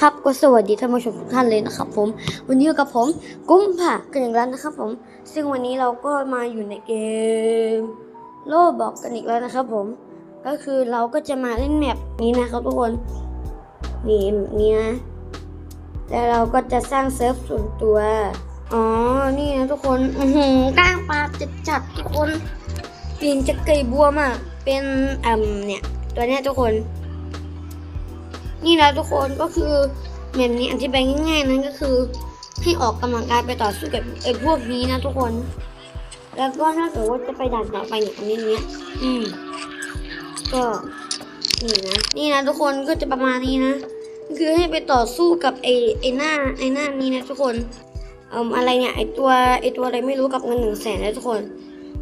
ครับก็สวัสดีท่านผู้ชมทุกท่านเลยนะครับผมวันนี้กับผมกุ้มผ่ากันอีกแล้วนะครับผมซึ่งวันนี้เราก็มาอยู่ในเกมโลบอกกันอีกแล้วนะครับผมก็คือเราก็จะมาเล่นแมปนี้นะครับทุกคนนี่นี้นะแล้วเราก็จะสร้างเซิร์ฟส่วนตัวอ๋อนี่นะทุกคนอือหือกล้างปลาจัดจัดทุกคนเปลี่ยนจากไก่บัวมาเป็นอ่ำเนี่ยตัวเนี้ยทุกคน นี่นะทุกคนก็คือแบบนี้อธิบายง่ายๆนั้นก็คือ ให้ออกกำลังกายไปต่อสู้กับไอ้พวกนี้นะทุกคน แล้วก็ถ้าเกิดว่าจะไปด่านต่อไปเนี่ยอันนี้เนี้ยอืม ก็นี่นะนี่นะทุกคนก็จะประมาณนี้นะคือให้ไปต่อสู้กับไอ้ไอ้หน้าไอ้หน้านี้นะทุกคนเอ่ออะไรเนี่ยไอ้ตัวไอ้ตัวอะไรไม่รู้กับเงินหนึ่งแสนนะทุกคน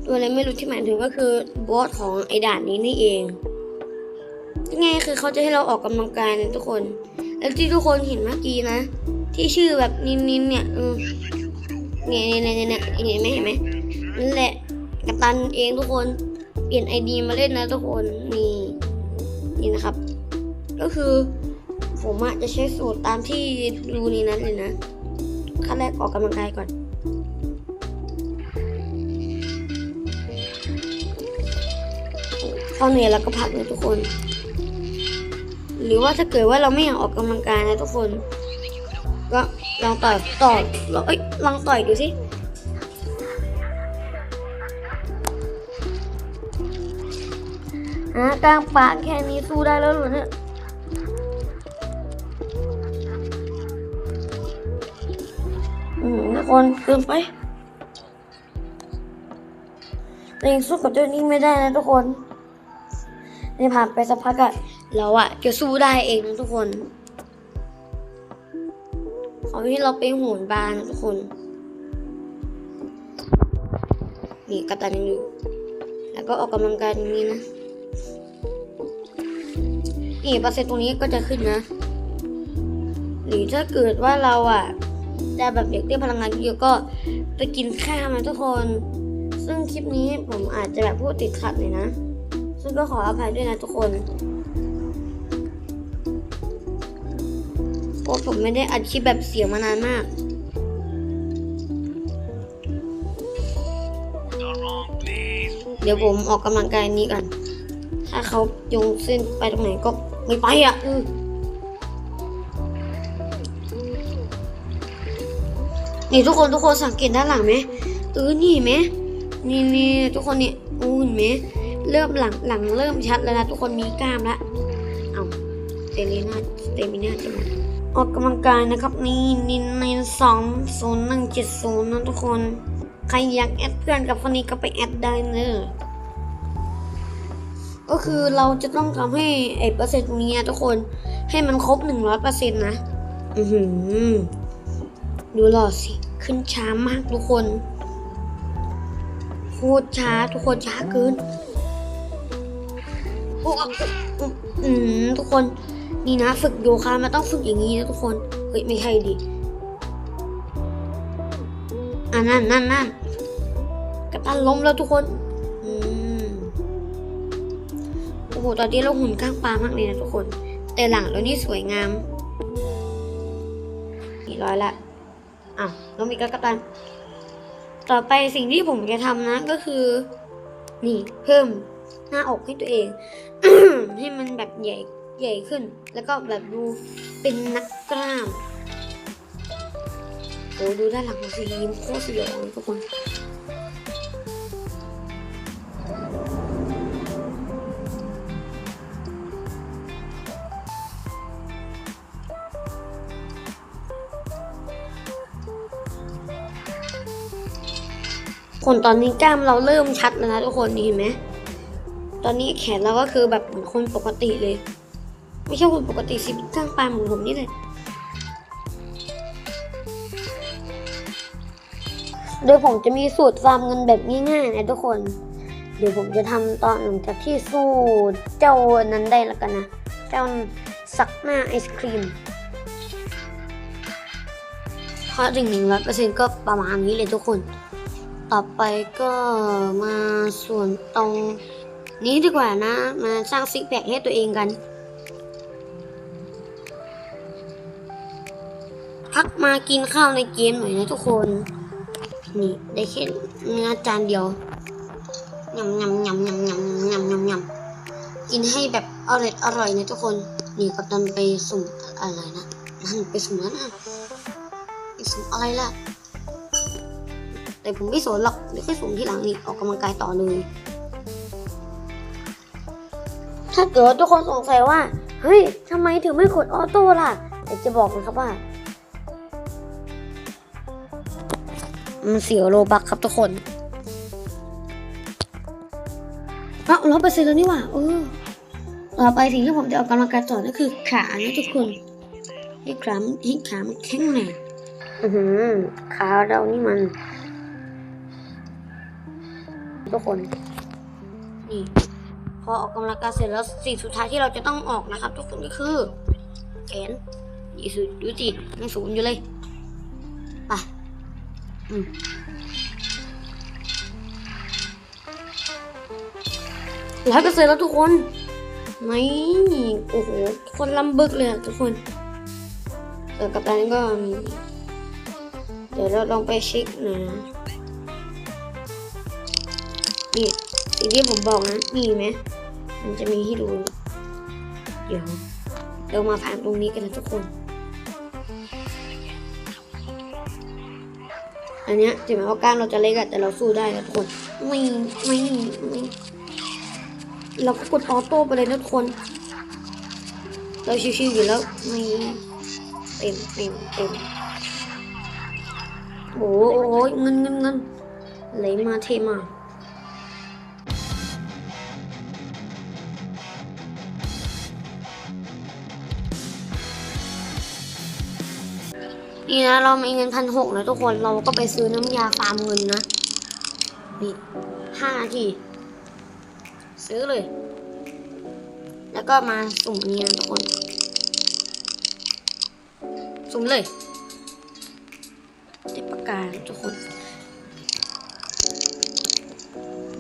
ตัวอะไรไม่รู้ที่หมายถึงก็คือบอสของไอ้ด่านนี้นี่เอง งไงคือเขาจะให้เราออกกำลังกายนะทุกคน แล้วที่ทุกคนเห็นเมื่อกี้นะ ที่ชื่อแบบนินนินเนี่ยเออเนี่ยเนี่ยเนี่ยเนี่ยเห็นไหมเห็นไหมนั่นแหละกัปตันเองทุกคนเปลี่ยนไอดีมาเล่นนะทุกคนนี่นี่นะครับ ก็คือผมอะจะใช้สูตรตามที่ดูในนั้นเลยนะขั้นแรกออกกำลังกายก่อน พอเหนื่อยแล้วก็พักนะทุกคน หรือว่าถ้าเกิดว่าเราไม่อยากออกกำลังกายนะทุกคน ก็ลองต่อยต่อยลองเอ้ยลองต่อยดูสิอ่ากลางปากแค่นี้สู้ได้แล้วหรอเนี่ยอืมทุกคนเกินไปแต่ยังสู้กับเจ้านี้ไม่ได้นะทุกคนนี่ผ่านไปสักพักอะ เราอะจะสู้ได้เองทุกคนขอให้เราไปโหนบานทุกคน นี่กระตันอยู่ แล้วก็ออกกำลังกายตรงนี้นะ นี่ปอร์เซ็นต์ตรงนี้ก็จะขึ้นนะ หรือถ้าเกิดว่าเราอะจะแบบอยากได้พลังงานเยอะก็ไปกินข้าวนะทุกคน ซึ่งคลิปนี้ผมอาจจะแบบพูดติดขัดหน่อยนะ ซึ่งก็ขออภัยด้วยนะทุกคน เพราะผมไม่ได้อัดคลิปแบบเสียงมานานมาก เดี๋ยวผมออกกำลังกายนี้ก่อนถ้าเขายงเส้นไปตรงไหนก็ไม่ไปอะอือนี่ทุกคนทุกคนสังเกตด้านหลังไหมเออนี่ไหมนี่นี่ทุกคนนี่อู้เห็นไหมเริ่มหลังหลังเริ่มชัดแล้วนะทุกคนมีกล้ามแล้วเอาเตลิน่าเตมิน่าจะหมด ออกกำลังกายนะครับ นี่นินในสองศูนย์หนึ่งเจ็ดศูนย์นะทุกคน ใครอยากแอดเพื่อนกับคนนี้ก็ไปแอดได้เลยก็คือเราจะต้องทำให้ไอ้เปอร์เซ็นต์ตรงนี้นะทุกคนให้มันครบหนึ่งร้อยเปอร์เซ็นต์นะ อือหือ ดูหล่อสิ ขึ้นช้ามากทุกคนโคตรช้าทุกคนช้าเกินโอ้อืมทุกคน นี่นะฝึกโยคะมันต้องฝึกอย่างนี้นะทุกคน เฮ้ยไม่ใช่ดิอ่านั่นนั่นนั่นกระตันล้มแล้วทุกคนอืมโอ้โหตอนนี้เราหุ่นข้างปลามากเลยนะทุกคน แต่หลังเรานี่สวยงามนี่ร้อยละอ้าวเรามีกระตัน ต่อไปสิ่งที่ผมจะทำนะก็คือ นี่เพิ่มหน้าอกให้ตัวเอง ให้มันแบบใหญ่ ใหญ่ขึ้น แล้วก็แบบดูเป็นนักกล้ามโอ้ดูด้านหลังของสียิ้มโคตรสยองเลยทุกคนคนตอนนี้กล้ามเราเริ่มชัดแล้วนะทุกคนเห็นไหม ตอนนี้แขนเราก็คือแบบเหมือนคนปกติเลย ไม่ใช่คนปกติสิข้างปลาเหมือนผมนี่เลยโดยผมจะมีสูตรฟาร์มเงินแบบง่ายๆนะทุกคน เดี๋ยวผมจะทำตอนหลังจากที่สู้เจ้านั้นได้แล้วกันนะ เจ้าสักหน้าไอศครีมพอถึงหนึ่งร้อยเปอร์เซ็นต์ก็ประมาณนี้เลยทุกคน ต่อไปก็มาส่วนตรงนี้ดีกว่านะ มาสร้างซิกแพคให้ตัวเองกัน พักมากินข้าวในเกมหน่อยนะทุกคน นี่ได้แค่เนื้อจานเดียวยำยำยำยำยำยำยำยำกินให้แบบอร่อยอร่อยนะทุกคน นี่กับตันไปสุ่มอะไรนะนั่นไปสุ่มแล้วนะไปสุ่มอะไรล่ะ แต่ผมไม่สนหรอกเดี๋ยวค่อยสุ่มที่หลังนี่ออกกำลังกายต่อเลย ถ้าเกิดทุกคนสงสัยว่า เฮ้ยทำไมถึงไม่กดออโต้ล่ะอยากจะบอกนะครับว่า มันเสียโลบักครับทุกคนเอ้าร้อยเปอร์เซ็นต์แล้วนี่หว่าเออต่อไปสิ่งที่ผมจะออกกำลังกายต่อนั่นคือขานะทุกคนให้ขามันให้ขามันแข็งแรงอือหือขาเรานี่มัน ทุกคน นี่ พอออกกำลังกายเสร็จแล้วสิ่งสุดท้ายที่เราจะต้องออกนะครับ ทุกคนก็คือแขนยี่สุดดูสิยังสูงอยู่เลยไปอืม ร้อยเปอร์เซ็นต์แล้วทุกคนไม่โอ้โหคนลำบึกเลยทุกคนเออกับตันก็มี เดี๋ยวเราลองไปเช็คหนะนี่สิ่งที่ผมบอกนะมีไหมมันจะมีให้ดู เดี๋ยวเรามาผ่านตรงนี้กันนะทุกคน อันเนี้ยถึงแม้ว่ากล้ามเราจะเล็กอะแต่เราสู้ได้นะทุกคนไม่ไม่ไม่เราก็กดออโต้ไปเลยนะทุกคน เราชิวๆอยู่แล้วไม่เต็มเต็มเต็มโอ้โหเงินเงินเงินไหลมาเทมา นี่นะเรามีเงินพันหกนะทุกคนเราก็ไปซื้อน้ำยาฟาร์มเงินนะ นี่ห้านาที ซื้อเลย แล้วก็มาสุ่มนี้นะทุกคน สุ่มเลยติดปากกานทุกคน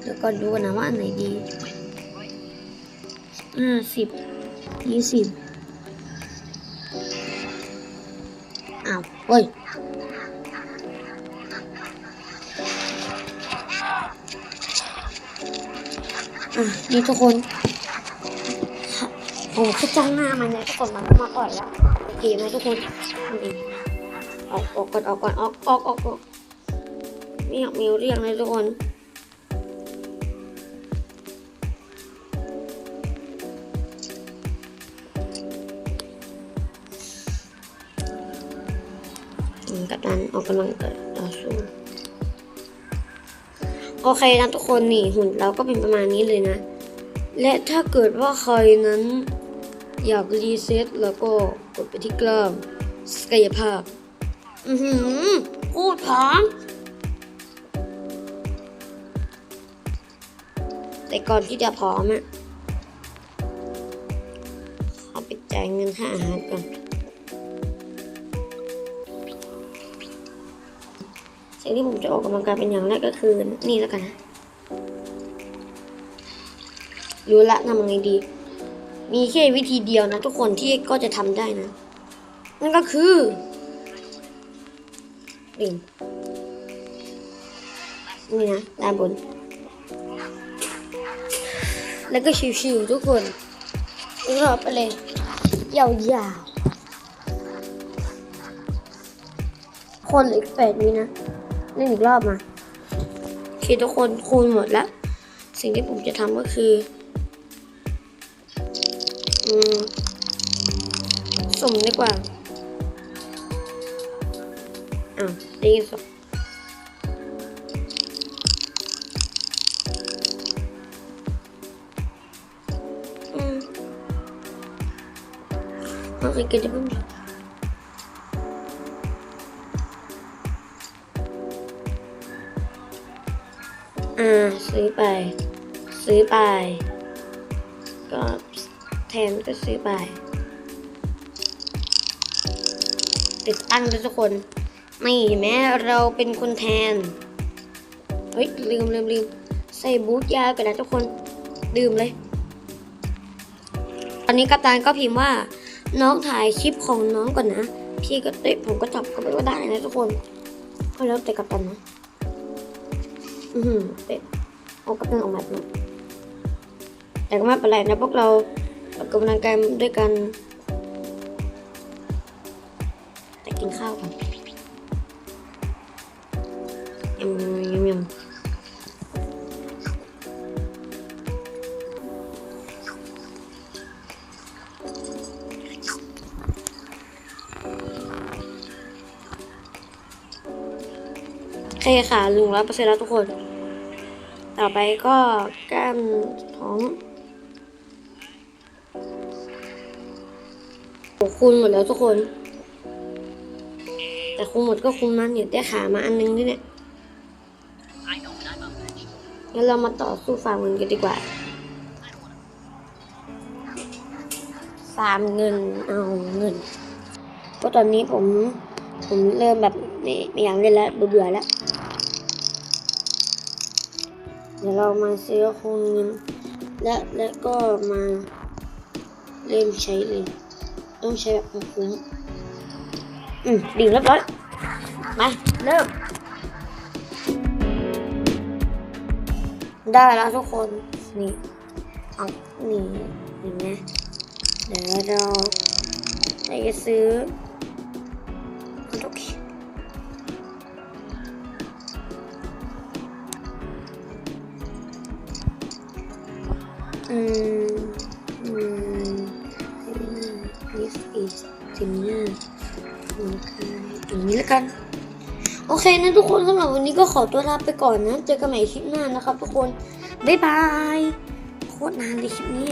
แล้วก็ดูนนะว่าอันไหนดีห้าสิบยี่สิบ อ้าวเฮ้ยอะนี่ทุกคนผมแค่จ้างหน้ามันนี่ยทุกคนมันมาต่อยแล้วโอเคไหมทุกคนนี่ออกออกก่อนออกก่อนออกออกออกออกไม่อยากมีเรื่องเลยทุกคน กับนั้นออกกำลังกายต่อสู้โอเคนะทุกคนนี่หุ่นเราก็เป็นประมาณนี้เลยนะ และถ้าเกิดว่าใครนั้นอยากรีเซ็ตแล้วก็กดไปที่กล้ามสกายภาพ อือหือพูดพร้อมแต่ก่อนที่จะพร้อมอะขอไปจ่ายเงินค่าอาหารก่อน สิ่งที่ผมจะออกกำลังกายเป็นอย่างแรกก็คือนี่แล้วกันนะรู้ละทำยังไงดี มีแค่วิธีเดียวนะ ทุกคนที่ก็จะทำได้นะ นั่นก็คือดิ่งนี่นะด้านบน แล้วก็ชิวๆทุกคนรอบไปเลยยาวๆคนเหลืออีกแปดวินะ เล่นอีกรอบมาโอเคทุกคนคูณหมดแล้ว สิ่งที่ผมจะทำก็คือ อืมสุ่มดีกว่าอ้าวได้ยินสองอืมโอเคเกิดจะเพิ่ อ่าซื้อไป ซื้อไป ก็แทนก็ซื้อไป ติดตั้งด้วยทุกคนไม่แม้เราเป็นคนแทน เฮ้ย ลืมลืมลืมใส่บูทยากันนะทุกคน ดื่มเลย ตอนนี้กัปตันก็พิมพ์ว่า น้องถ่ายคลิปของน้องก่อนนะพพี่ก็เตะผมก็จับก็ไม่ว่าได้นะทุกคน ก็แล้วแต่กัปตันนะ อือหือเตะเอากัปตันออกมาแต่ก็ไม่เป็นไรนะพวกเราออกกำลังกายด้วยกันแต่กินข้าวก่อนยำยำยำโอ เคค่ะลุงร้อยเปอร์เซ็นต์แล้วทุกคน ต่อไปก็กล้ามท้องโอ้คุณหมดแล้วทุกคน แต่คุมหมดก็คุมมันอยู่ได้ขามาอันนึงด้วยเนี่ยงั้นเรามาต่อสู้ฟาร์มเงินกันดีกว่าฟาร์มเงินเอาเงินเพราะตอนนี้ผม ผมเริ่มแบบไม่ไม่อยากเล่นแล้วเบื่อแล้ว เดี๋ยวเรามาซื้อคงเงิน และและก็มาเริ่มใช้เลยต้องใช้แบบคุ้มอืมดิ่งเรียบร้อยมาเริ่ม ได้แล้วทุกคนนี่เอานี่เห็นไหมเดี๋ยวเราไปซื้อ this is dinner อย่างนี้แล้วกัน โอเคนะทุกคนสำหรับวันนี้ก็ขอตัวลาไปก่อนนะ เจอกันใหม่คลิปหน้านะครับทุกคน บ๊ายบาย โคตรนานเลยคลิปนี้